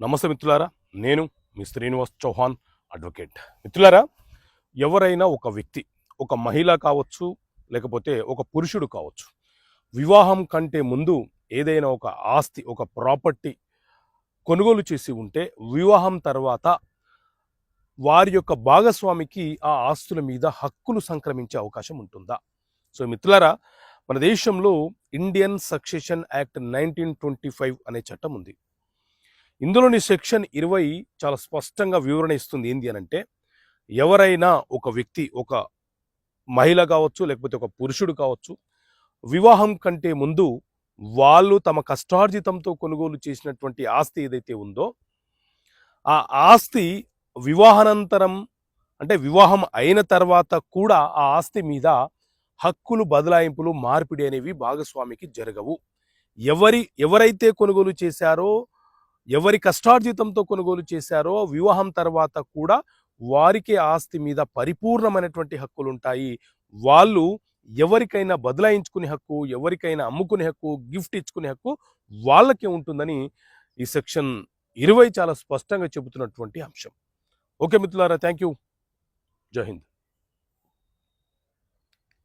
నమస్తే మిత్రులారా నేను మీ శ్రీనివాస్ చౌహాన్ అడ్వకేట్. మిత్రులారా ఎవరైనా ఒక వ్యక్తి ఒక మహిళ కావచ్చు లేకపోతే ఒక పురుషుడు కావచ్చు వివాహం కంటే ముందు ఏదైనా ఒక ఆస్తి ఒక ప్రాపర్టీ కొనుగోలు చేసి ఉంటే వివాహం తర్వాత వారి యొక్క భాగస్వామికి ఆ ఆస్తుల మీద హక్కులు సంక్రమించే అవకాశం ఉంటుందా? సో మిత్రులారా మన దేశంలో Indian succession act nineteen twenty five అనే చట్టం ఉంది. ఇందులోని సెక్షన్ ఇరవై చాలా స్పష్టంగా వివరణ ఇస్తుంది ఏంది అని అంటే ఎవరైనా ఒక వ్యక్తి ఒక మహిళ కావచ్చు లేకపోతే ఒక పురుషుడు కావచ్చు వివాహం కంటే ముందు వాళ్ళు తమ కష్టార్జితంతో కొనుగోలు చేసినటువంటి ఆస్తి ఏదైతే ఉందో ఆ ఆస్తి వివాహానంతరం అంటే వివాహం అయిన తర్వాత కూడా ఆ ఆస్తి మీద హక్కులు బదలాయింపులు మార్పిడి అనేవి భాగస్వామికి జరగవు. ఎవరి ఎవరైతే కొనుగోలు చేశారో ఎవరి కష్టార్జితంతో కొనుగోలు చేశారో వివాహం తర్వాత కూడా వారికి ఆస్తి మీద పరిపూర్ణమైనటువంటి హక్కులు ఉంటాయి. వాళ్ళు ఎవరికైనా బదలాయించుకునే హక్కు ఎవరికైనా అమ్ముకునే హక్కు గిఫ్ట్ ఇచ్చుకునే హక్కు వాళ్ళకే ఉంటుందని ఈ సెక్షన్ ఇరవై చాలా స్పష్టంగా చెబుతున్నటువంటి అంశం. ఓకే మిత్రులారా థ్యాంక్ యూ జై హింద్.